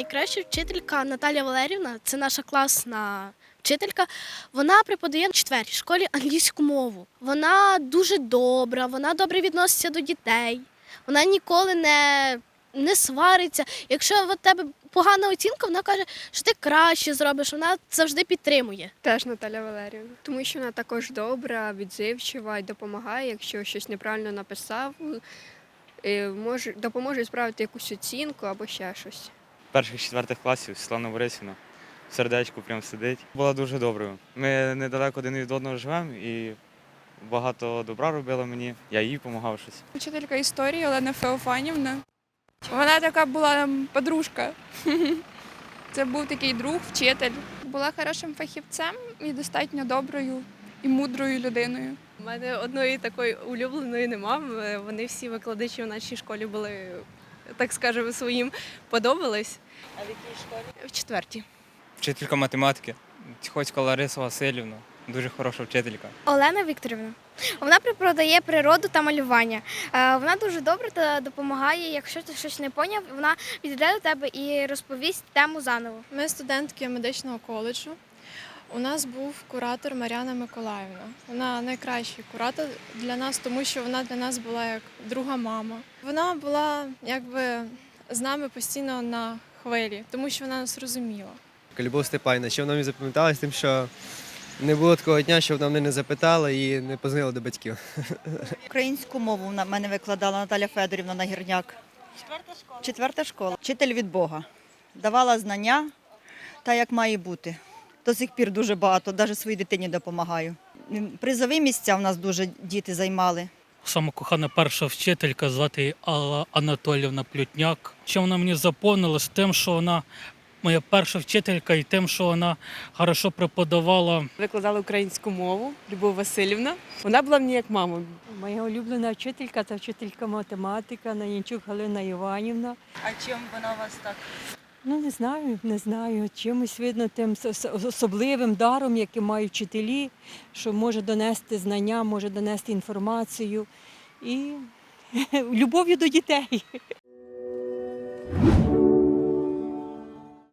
найкраща вчителька Наталя Валерівна, це наша класна вчителька. Вона преподає в четвертій школі англійську мову. Вона дуже добра, вона добре відноситься до дітей. Вона ніколи не, не свариться. Якщо в тебе погана оцінка, вона каже, що ти краще зробиш. Вона завжди підтримує. Теж Наталя Валеріївна. Тому що вона також добра, відзивчива і допомагає, якщо щось неправильно написав, е, може, допоможе справити якусь оцінку або ще щось. Перших четвертих класів Світлана Борисівна. В сердечку прям сидить. Була дуже доброю. Ми недалеко один від одного живемо і багато добра робила мені. Я їй допомагав щось. Вчителька історії Олена Феофанівна. Вона така була нам подружка. Це був такий друг, вчитель. Була хорошим фахівцем і достатньо доброю і мудрою людиною. У мене одної такої улюбленої нема. Вони всі викладачі в нашій школі були, так скажемо, своїм подобались. А в якій школі? В четвертій. Вчителька математики, Тихоцька Лариса Васильівна, дуже хороша вчителька. Олена Вікторівна. Вона преподає природу та малювання. Е, Вона дуже добра та допомагає. Якщо ти щось не поняв, вона підійде до тебе і розповість тему заново. Ми студентки медичного коледжу. У нас був куратор Мар'яна Миколаївна. Вона найкращий куратор для нас, тому що вона для нас була як друга мама. Вона була якби з нами постійно на хвилі, тому що вона нас розуміла. Любов Степанівна, що вона мені запам'яталась тим, що не було такого дня, що вона мене не запитала і не познала до батьків. Українську мову на мене викладала Наталя Федорівна Нагірняк. Четверта школа. Четверта школа. Вчитель від Бога. Давала знання та як має бути. До сих пір дуже багато, навіть своїй дитині допомагаю. Призові місця в нас дуже діти займали. Саме кохана перша вчителька, звати її Алла Анатолівна Плютняк. Що вона мені заповнилась тим, що вона моя перша вчителька, і тим, що вона хорошо преподавала Викладала українську мову Любов Васильівна. Вона була мені як мама. Моя улюблена вчителька та вчителька математика Наянчук Галина Іванівна. А чим вона вас так? Ну не знаю, не знаю. Чимось видно тим особливим даром, який мають вчителі, що може донести знання, може донести інформацію і любов'ю до дітей.